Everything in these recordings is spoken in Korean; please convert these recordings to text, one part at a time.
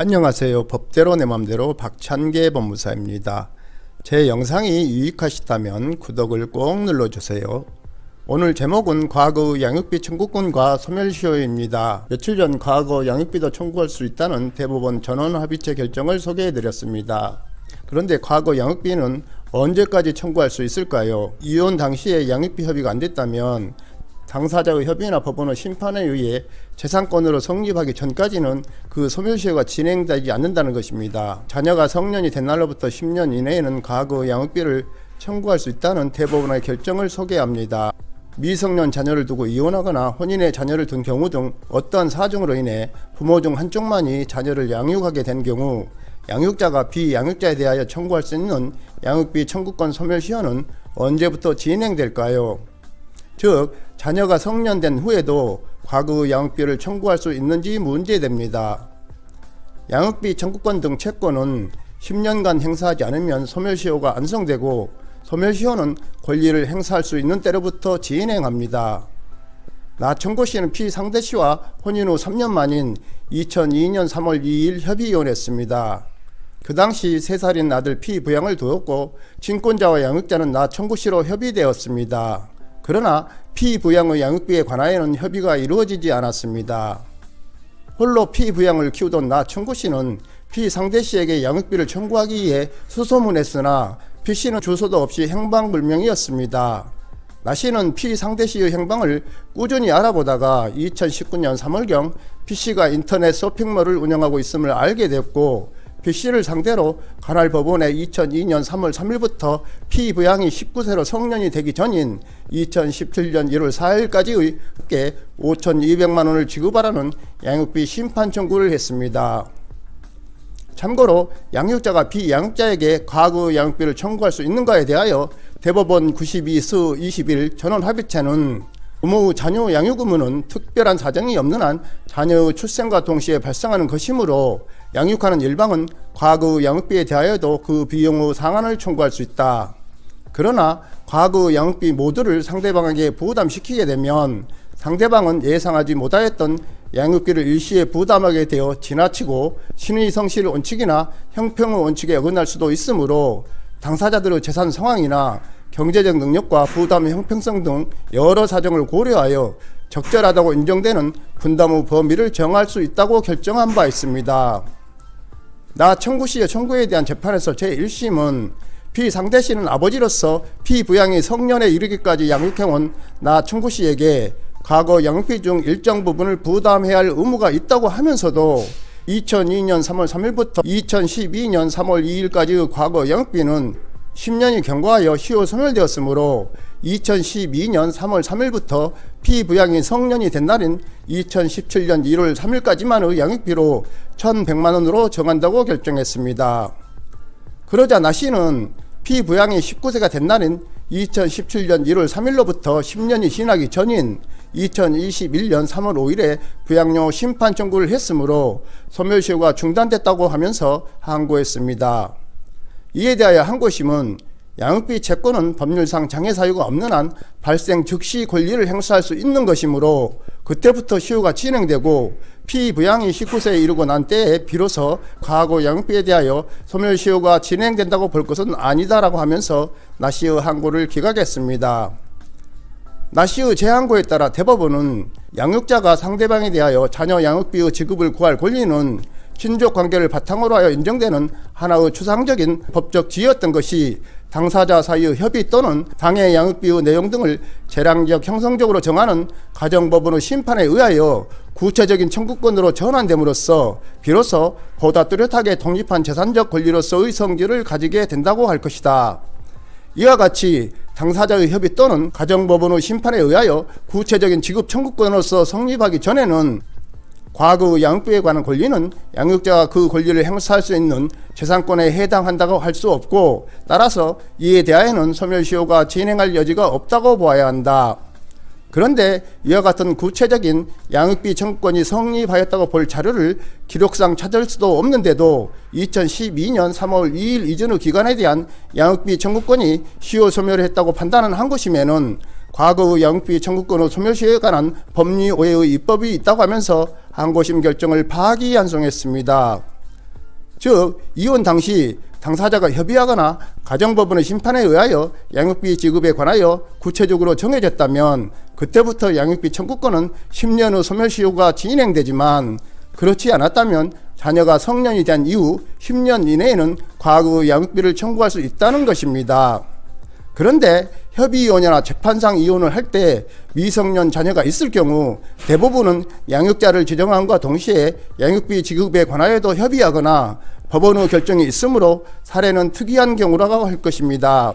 안녕하세요. 법대로 내 맘대로 박찬계 법무사입니다. 제 영상이 유익하시다면 구독을 꼭 눌러주세요. 오늘 제목은 과거 양육비 청구권과 소멸시효입니다. 며칠 전 과거 양육비도 청구할 수 있다는 대법원 전원 합의체 결정을 소개해드렸습니다. 그런데 과거 양육비는 언제까지 청구할 수 있을까요? 이혼 당시에 양육비 협의가 안 됐다면 당사자의 협의나 법원의 심판에 의해 재산권으로 성립하기 전까지는 그 소멸시효가 진행되지 않는다는 것입니다. 자녀가 성년이 된 날로부터 10년 이내에는 과거 양육비를 청구할 수 있다는 대법원의 결정을 소개합니다. 미성년 자녀를 두고 이혼하거나 혼인의 자녀를 둔 경우 등 어떠한 사정으로 인해 부모 중 한쪽만이 자녀를 양육하게 된 경우 양육자가 비양육자에 대하여 청구할 수 있는 양육비 청구권 소멸시효는 언제부터 진행될까요? 즉 자녀가 성년된 후에도 과거 양육비를 청구할 수 있는지 문제됩니다. 양육비 청구권 등 채권은 10년간 행사하지 않으면 소멸시효가 안성되고 소멸시효는 권리를 행사할 수 있는 때로부터 진행합니다. 나 청구 씨는 피상대 씨와 혼인 후 3년 만인 2002년 3월 2일 협의 이혼했습니다. 그 당시 3살인 아들 피 부양을 두었고 친권자와 양육자는 나 청구 씨로 협의되었습니다. 그러나 피부양의 양육비에 관하여는 협의가 이루어지지 않았습니다. 홀로 피부양을 키우던 나 청구 씨는 피 상대 씨에게 양육비를 청구하기 위해 수소문했으나 피 씨는 주소도 없이 행방불명이었습니다. 나 씨는 피 상대 씨의 행방을 꾸준히 알아보다가 2019년 3월경 피 씨가 인터넷 쇼핑몰을 운영하고 있음을 알게 됐고 피 씨를 상대로 관할 법원에 2002년 3월 3일부터 피 부양이 19세로 성년이 되기 전인 2017년 1월 4일까지의 합계 5,200만 원을 지급하라는 양육비 심판 청구를 했습니다. 참고로 양육자가 비양육자에게 과거 양육비를 청구할 수 있는가에 대하여 대법원 92수 21 전원 합의체는 부모 자녀 양육 의무는 특별한 사정이 없는 한 자녀의 출생과 동시에 발생하는 것이므로 양육하는 일방은 과거 양육비에 대하여도 그 비용의 상한을 청구할 수 있다. 그러나 과거 양육비 모두를 상대방에게 부담시키게 되면 상대방은 예상하지 못하였던 양육비를 일시에 부담하게 되어 지나치고 신의 성실 원칙이나 형평의 원칙에 어긋날 수도 있으므로 당사자들의 재산 상황이나 경제적 능력과 부담의 형평성 등 여러 사정을 고려하여 적절하다고 인정되는 분담의 범위를 정할 수 있다고 결정한 바 있습니다. 나 청구 씨의 청구에 대한 재판에서 제1심은 피상대 씨는 아버지로서 피부양이 성년에 이르기까지 양육해온 나 청구 씨에게 과거 양육비 중 일정 부분을 부담해야 할 의무가 있다고 하면서도 2002년 3월 3일부터 2012년 3월 2일까지의 과거 양육비는 10년이 경과하여 시효 소멸되었으므로 2012년 3월 3일부터 피부양이 성년이 된 날인 2017년 1월 3일까지만의 양육비로 1,100만 원으로 정한다고 결정했습니다. 그러자 나 씨는 피부양이 19세가 된 날인 2017년 1월 3일로부터 10년이 지나기 전인 2021년 3월 5일에 부양료 심판 청구를 했으므로 소멸시효가 중단됐다고 하면서 항고했습니다. 이에 대하여 항고심은 양육비 채권은 법률상 장애 사유가 없는 한 발생 즉시 권리를 행사할 수 있는 것이므로 그때부터 시효가 진행되고 피부양이 19세에 이르고 난 때에 비로소 과거 양육비에 대하여 소멸시효가 진행된다고 볼 것은 아니다라고 하면서 나시의 항고를 기각했습니다. 나시의 재항고에 따라 대법원은 양육자가 상대방에 대하여 자녀 양육비의 지급을 구할 권리는 친족 관계를 바탕으로 하여 인정되는 하나의 추상적인 법적 지였던 것이 당사자 사이의 협의 또는 당해 양육비의 내용 등을 재량적 형성적으로 정하는 가정법원의 심판에 의하여 구체적인 청구권으로 전환됨으로써 비로소 보다 뚜렷하게 독립한 재산적 권리로서의 성질을 가지게 된다고 할 것이다. 이와 같이 당사자의 협의 또는 가정법원의 심판에 의하여 구체적인 지급 청구권으로서 성립하기 전에는 과거 양육비에 관한 권리는 양육자가 그 권리를 행사할 수 있는 재산권에 해당한다고 할 수 없고 따라서 이에 대하여는 소멸시효가 진행할 여지가 없다고 보아야 한다. 그런데 이와 같은 구체적인 양육비 청구권이 성립하였다고 볼 자료를 기록상 찾을 수도 없는데도 2012년 3월 2일 이전의 기간에 대한 양육비 청구권이 시효 소멸을 했다고 판단한 것이면은 과거의 양육비 청구권의 소멸시효에 관한 법리 오해의 입법이 있다고 하면서 항고심 결정을 파기환송했습니다. 즉 이혼 당시 당사자가 협의하거나 가정법원의 심판에 의하여 양육비 지급에 관하여 구체적으로 정해졌다면 그때부터 양육비 청구권은 10년 후 소멸시효가 진행되지만 그렇지 않았다면 자녀가 성년이 된 이후 10년 이내에는 과거 양육비를 청구할 수 있다는 것입니다. 그런데 협의이혼이나 재판상 이혼을 할 때 미성년 자녀가 있을 경우 대부분은 양육자를 지정함과 동시에 양육비 지급에 관하여도 협의하거나 법원 의 결정이 있으므로 사례는 특이한 경우라고 할 것입니다.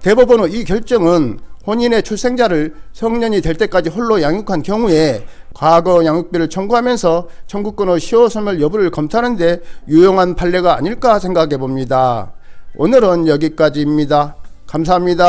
대법원의 이 결정은 혼인의 출생자를 성년이 될 때까지 홀로 양육한 경우에 과거 양육비를 청구하면서 청구권의 시효 소멸 여부를 검토하는 데 유용한 판례가 아닐까 생각해 봅니다. 오늘은 여기까지입니다. 감사합니다.